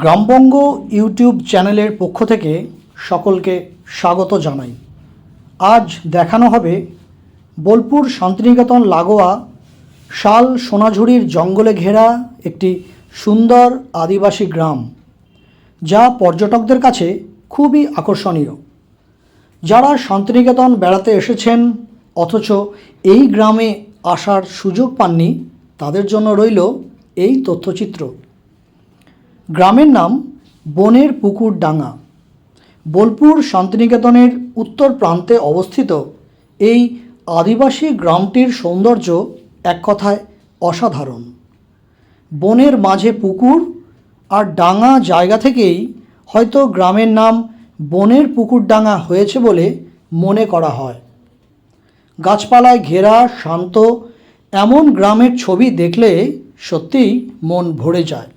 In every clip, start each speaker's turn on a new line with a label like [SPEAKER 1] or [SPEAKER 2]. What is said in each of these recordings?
[SPEAKER 1] গ্রামবঙ্গ YouTube চ্যানেলের পক্ষ থেকে সকলকে স্বাগত জানাই। আজ দেখানো হবে বোলপুর শান্তিনিকেতন লাগোয়া শাল সোনাঝুরির জঙ্গলে ঘেরা একটি সুন্দর আদিবাসী গ্রাম, যা পর্যটকদের কাছে খুবই আকর্ষণীয়। যারা শান্তিনিকেতন বেড়াতে এসেছেন, অথচ এই গ্রামে আসার সুযোগ পাননি, তাদের জন্য রইল এই তথ্যচিত্র। গ্রামের নাম বনের পুকুর ডাঙ্গা। বোলপুর শান্তিনিকেতনের উত্তর প্রান্তে অবস্থিত এই আদিবাসী গ্রামটির সৌন্দর্য এক কথায় অসাধারণ। বনের মাঝে পুকুর আর ডাঙা জায়গা থেকেই হয়তো গ্রামের নাম বনের পুকুর ডাঙা হয়েছে বলে মনে করা হয়। গাছপালায় ঘেরা, শান্ত, এমন গ্রামের ছবি দেখলে সত্যিই মন ভরে যায়।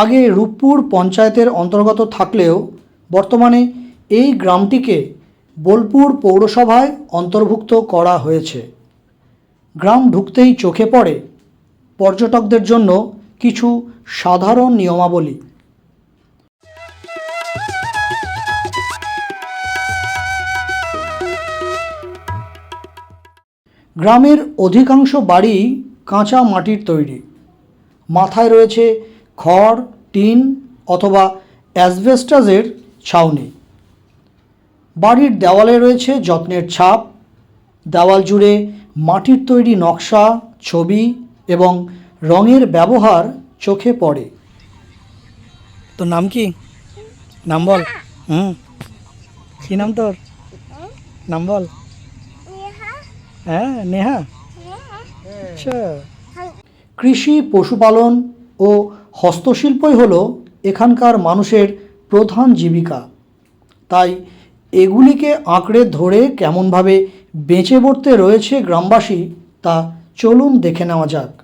[SPEAKER 1] আগে রূপপুর পঞ্চায়েতের অন্তর্গত থাকলেও বর্তমানে এই গ্রামটিকে বোলপুর পৌরসভায় অন্তর্ভুক্ত করা হয়েছে। গ্রাম ঢুকতেই চোখে পড়ে পর্যটকদের জন্য কিছু সাধারণ নিয়মাবলী। গ্রামের অধিকাংশ বাড়ি কাঁচা মাটির তৈরি। মাথায় রয়েছে খড় টিন অথবা অ্যাসবেস্টাসের ছাউনি। বাড়ির দেওয়ালে রয়েছে যত্নের ছাপ। দেওয়াল জুড়ে মাটির তৈরি নকশা ছবি এবং রঙের ব্যবহার চোখে পড়ে। তোর নাম কি? নাম বল। হুম। কী নাম তোর? নাম বল। হ্যাঁ নেহা। আচ্ছা। কৃষি পশুপালন ও হস্তশিল্পই হলো এখানকার মানুষের প্রধান জীবিকা। তাই এগুলিকে আঁকড়ে ধরে কেমনভাবে বেঁচে পড়তে রয়েছে গ্রামবাসী তা চলুন দেখে নেওয়া যাক।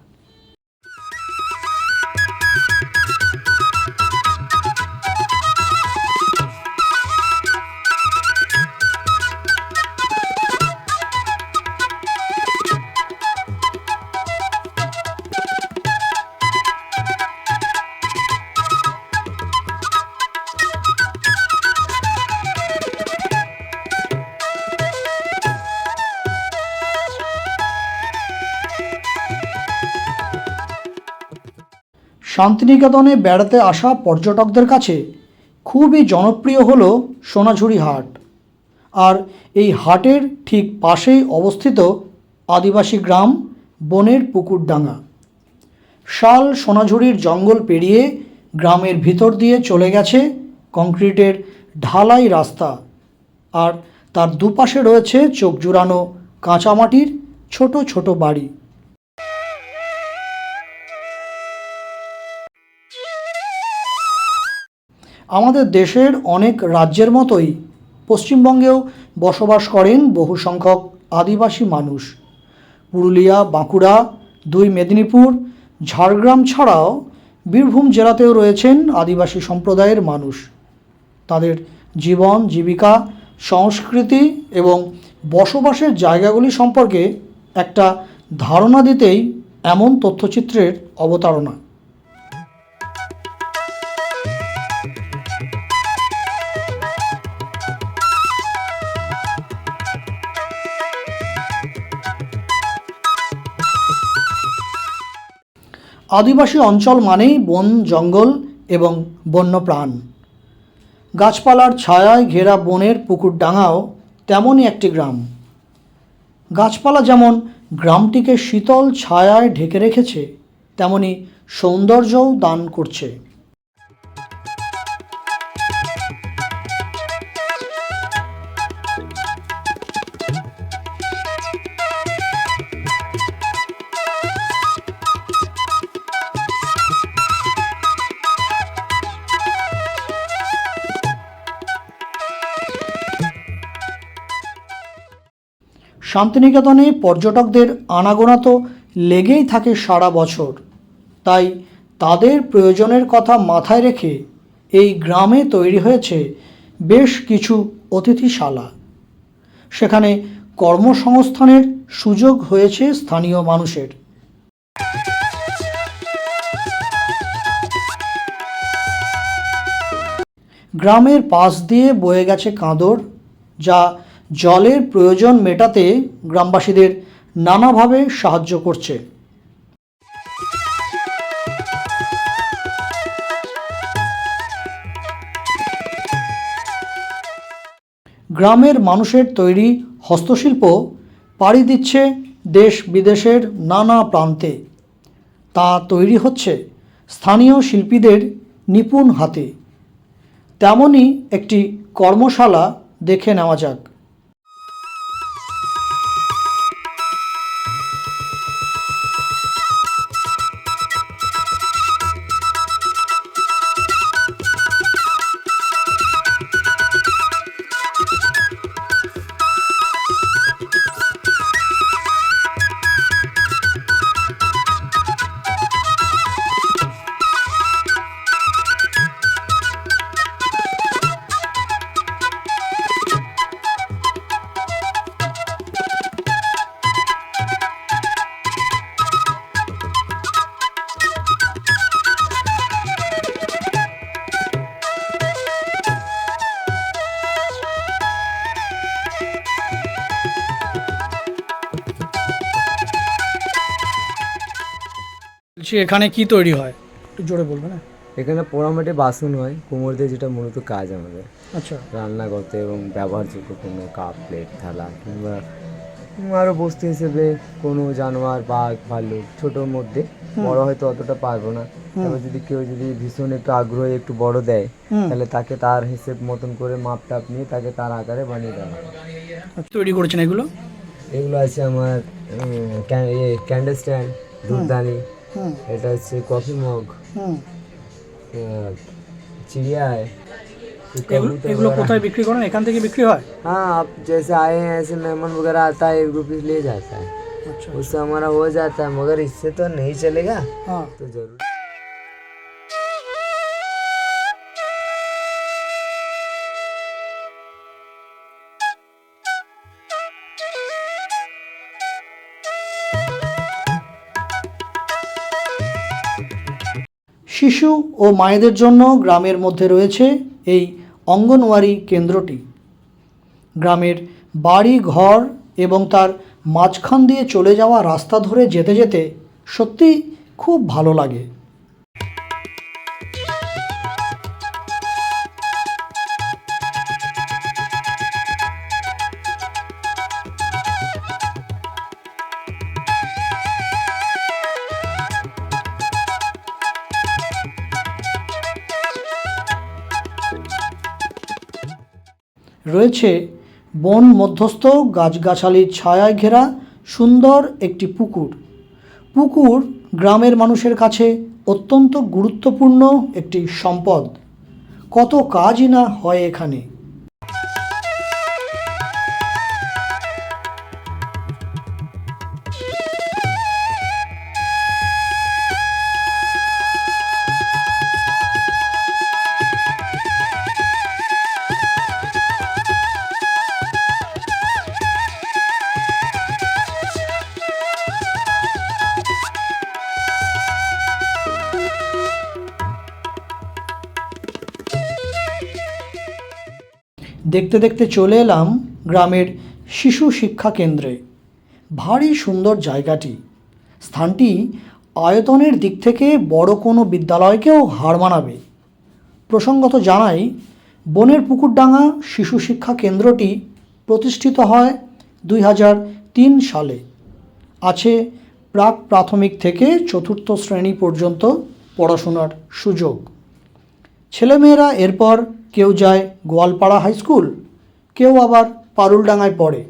[SPEAKER 1] শান্তিনিকেতনে বেড়াতে আসা পর্যটকদের কাছে খুবই জনপ্রিয় হল সোনাঝুরি হাট। আর এই হাটের ঠিক পাশেই অবস্থিত আদিবাসী গ্রাম বনের পুকুরডাঙ্গা। শাল সোনাঝুরির জঙ্গল পেরিয়ে গ্রামের ভিতর দিয়ে চলে গেছে কংক্রিটের ঢালাই রাস্তা। আর তার দুপাশে রয়েছে চোখ জুড়ানো কাঁচামাটির ছোট ছোট বাড়ি। আমাদের দেশের অনেক রাজ্যের মতোই পশ্চিমবঙ্গেও বসবাস করেন বহু সংখ্যক আদিবাসী মানুষ। পুরুলিয়া, বাঁকুড়া, দুই মেদিনীপুর, ঝাড়গ্রাম ছাড়াও বীরভূম জেলাতেও রয়েছেন আদিবাসী সম্প্রদায়ের মানুষ। তাদের জীবন, জীবিকা, সংস্কৃতি এবং বসবাসের জায়গাগুলি সম্পর্কে একটা ধারণা দিতেই এমন তথ্যচিত্রের অবতারণা। আদিবাসী অঞ্চল মানেই বন, জঙ্গল এবং বন্যপ্রাণ। গাছপালার ছায়ায় ঘেরা বনের পুকুর ডাঙাও তেমনই একটি গ্রাম। গাছপালা যেমন গ্রামটিকে শীতল ছায়ায় ঢেকে রেখেছে, তেমনি সৌন্দর্যও দান করছে। শান্তিনিকেতনে পর্যটকদের আনাগোনা তো লেগেই থাকে সারা বছর। তাই তাদের প্রয়োজনের কথা মাথায় রেখে এই গ্রামে তৈরি হয়েছে বেশ কিছু অতিথিশালা। সেখানে কর্মসংস্থানের সুযোগ হয়েছে স্থানীয় মানুষের। গ্রামের পাশ দিয়ে বয়ে গেছে কাঁদর, যা জলের প্রয়োজন মেটাতে গ্রামবাসীদের নানাভাবে সাহায্য করছে। গ্রামের মানুষের তৈরি হস্তশিল্প পাড়ি দিচ্ছে দেশ বিদেশের নানা প্রান্তে। তা তৈরি হচ্ছে স্থানীয় শিল্পীদের নিপুণ হাতে। তেমনই একটি কর্মশালা দেখে নেওয়া যাক। বলছি এখানে কি তৈরি হয়? একটু জোরে বলবে না
[SPEAKER 2] এখানে পোড়ামাটি বাসন হয় কোমর দিয়ে যেটা মূলত কাজ আমাদের।
[SPEAKER 1] আচ্ছা।
[SPEAKER 2] রান্না করতে এবং ব্যবহারযোগ্য কোনো কাপ প্লেট থালা কিংবা আরও বস্তু হিসেবে কোনো জানোয়ার বাঘ ভাল্লুক ছোটোর মধ্যে বড় হয়তো অতটা পারব না। তবে যদি কেউ যদি ভীষণ একটু আগ্রহে একটু বড় দেয় তাহলে তাকে তার হিসেব মতন করে মাপ টাপ নিয়ে তাকে তার আকারে বানিয়ে দেওয়া হয়।
[SPEAKER 1] তৈরি করেছেন এগুলো?
[SPEAKER 2] এগুলো আছে আমার ক্যান্ডেল স্ট্যান্ড দুধদানি এটা হচ্ছে কফি মগ
[SPEAKER 1] হুম
[SPEAKER 2] चिड़िया है फिर
[SPEAKER 1] এগুলো
[SPEAKER 2] कबूतर
[SPEAKER 1] এগুলো
[SPEAKER 2] वगैरह।
[SPEAKER 1] কোথায় বিক্রি করেন এখান থেকে বিক্রি হয়
[SPEAKER 2] हाँ आप जैसे आए हैं ऐसे मेहमान वगैरह आता है एक रुपीस ले जाता है
[SPEAKER 1] আচ্ছা
[SPEAKER 2] उससे हमारा हो जाता है मगर इससे तो नहीं चलेगा
[SPEAKER 1] হ্যাঁ
[SPEAKER 2] तो जरूर
[SPEAKER 1] শিশু ও মায়েদের জন্য গ্রামের মধ্যে রয়েছে এই অঙ্গনওয়াড়ি কেন্দ্রটি। গ্রামের বাড়ি, ঘর এবং তার মাঝখান দিয়ে চলে যাওয়া রাস্তা ধরে যেতে যেতে সত্যি খুব ভালো লাগে। রয়েছে বন মধ্যস্থ, গাছগাছালির ছায়ায় ঘেরা সুন্দর একটি পুকুর। পুকুর গ্রামের মানুষের কাছে অত্যন্ত গুরুত্বপূর্ণ একটি সম্পদ। কত কাজই না হয় এখানে। দেখতে দেখতে চলে এলাম গ্রামের শিশু শিক্ষা কেন্দ্রে। ভারী সুন্দর জায়গাটি। স্থানটি আয়তনের দিক থেকে বড় কোনো বিদ্যালয়কেও হার মানাবে। প্রসঙ্গত জানাই, বনের পুকুরডাঙ্গা শিশু শিক্ষা কেন্দ্রটি প্রতিষ্ঠিত হয় দুই হাজার তিন সালে। আছে প্রাক প্রাথমিক থেকে চতুর্থ শ্রেণি পর্যন্ত পড়াশোনার সুযোগ। ছেলেমেয়েরা এরপর কেউ যায় গোয়ালপাড়া হাই স্কুল কেউ আবার পারুলডাঙায় পড়ে।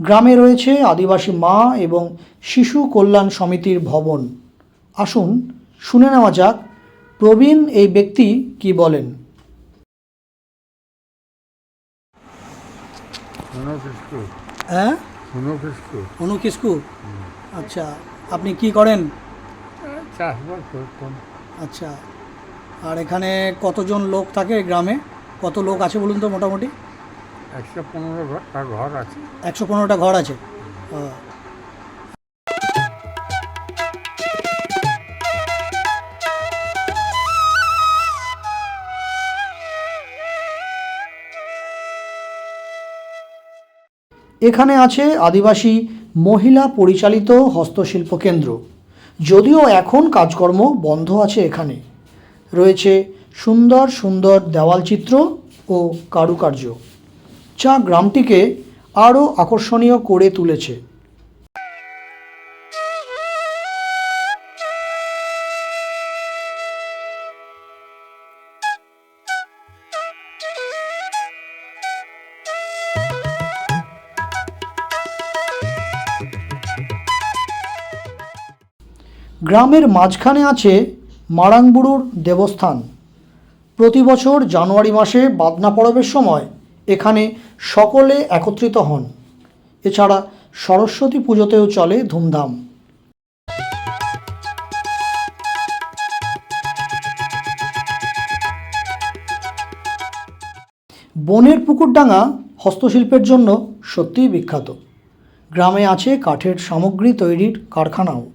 [SPEAKER 1] গ্রামে রয়েছে আদিবাসী মা এবং শিশু কল্যাণ সমিতির ভবন। আসুন শুনে নেওয়া যাক প্রবীণ এই ব্যক্তি কি বলেন? হ্যাঁ? অনু কিসকু আচ্ছা আপনি কি করেন? আচ্ছা আর এখানে কতজন লোক থাকে গ্রামে? কত লোক আছে বলুন তো মোটামুটি?
[SPEAKER 3] একশো
[SPEAKER 1] পনেরোটা ঘর আছে। এখানে আছে আদিবাসী মহিলা পরিচালিত হস্তশিল্প কেন্দ্র। যদিও এখন কাজকর্ম বন্ধ আছে এখানে। রয়েছে সুন্দর সুন্দর দেওয়ালচিত্র ও কারুকার্য। যা গ্রামটিকে আরও আকর্ষণীয় করে তুলেছে। গ্রামের মাঝখানে আছে মারাংবুড়ুর দেবস্থান। প্রতি বছর জানুয়ারি মাসে বাদনা পরবের সময় এখানে সকলে একত্রিত হন। এছাড়া সরস্বতী পুজোতেও চলে ধুমধাম। বনের পুকুরডাঙ্গা হস্তশিল্পের জন্য সত্যিই বিখ্যাত। গ্রামে আছে কাঠের সামগ্রী তৈরির কারখানাও।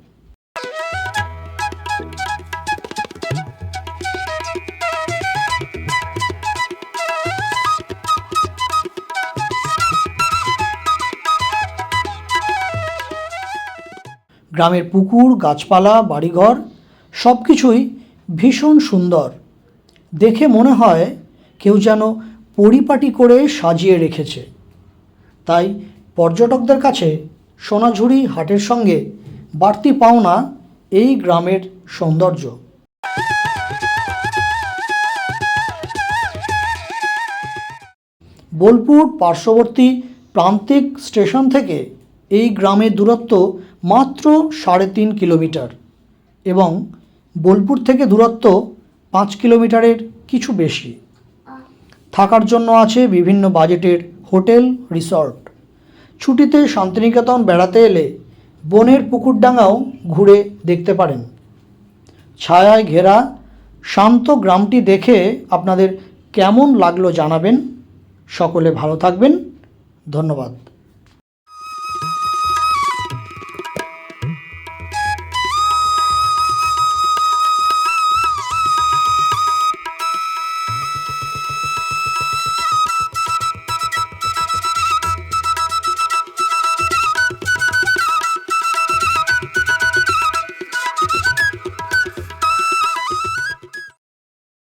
[SPEAKER 1] গ্রামের পুকুর, গাছপালা, বাড়িঘর সব কিছুই ভীষণ সুন্দর। দেখে মনে হয় কেউ যেন পরিপাটি করে সাজিয়ে রেখেছে। তাই পর্যটকদের কাছে সোনাঝুরি হাটের সঙ্গে বাড়তি পাওনা এই গ্রামের সৌন্দর্য। বোলপুর পার্শ্ববর্তী প্রান্তিক স্টেশন থেকে এই গ্রামের দূরত্ব মাত্র সাড়ে তিন কিলোমিটার এবং বোলপুর থেকে দূরত্ব পাঁচ কিলোমিটারের কিছু বেশি। থাকার জন্য আছে বিভিন্ন বাজেটের হোটেল, রিসর্ট। ছুটিতে শান্তিনিকেতন বেড়াতে এলে বনের পুকুরডাঙ্গাও ঘুরে দেখতে পারেন। ছায়ায় ঘেরা শান্ত গ্রামটি দেখে আপনাদের কেমন লাগল জানাবেন। সকলে ভালো থাকবেন। ধন্যবাদ।